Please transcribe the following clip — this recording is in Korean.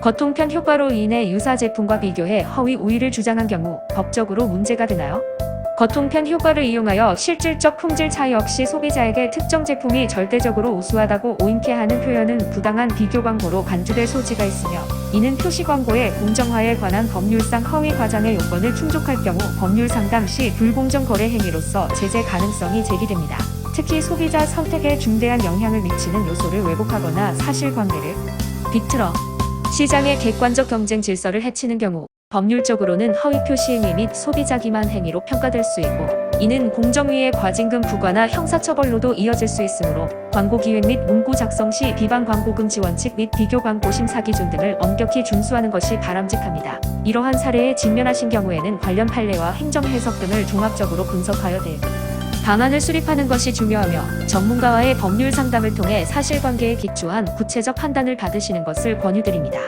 거통편 효과로 인해 유사 제품과 비교해 허위 우위를 주장한 경우 법적으로 문제가 되나요? 거통편 효과를 이용하여 실질적 품질 차이 없이 소비자에게 특정 제품이 절대적으로 우수하다고 오인케 하는 표현은 부당한 비교 광고로 간주될 소지가 있으며 이는 표시 광고의 공정화에 관한 법률상 허위 과장의 요건을 충족할 경우 법률 상담 시 불공정 거래 행위로서 제재 가능성이 제기됩니다. 특히 소비자 선택에 중대한 영향을 미치는 요소를 왜곡하거나 사실관계를 비틀어 시장의 객관적 경쟁 질서를 해치는 경우 법률적으로는 허위 표 시 행위 및 소비자 기만 행위로 평가될 수 있고 이는 공정위의 과징금 부과나 형사처벌로도 이어질 수 있으므로 광고 기획 및 문구 작성 시 비방 광고 금 지 원칙 및 비교 광고 심사 기준 등을 엄격히 준수하는 것이 바람직합니다. 이러한 사례에 직면하신 경우에는 관련 판례와 행정 해석 등을 종합적으로 분석하여 대 방안을 수립하는 것이 중요하며 전문가와의 법률 상담을 통해 사실관계에 기초한 구체적 판단을 받으시는 것을 권유드립니다.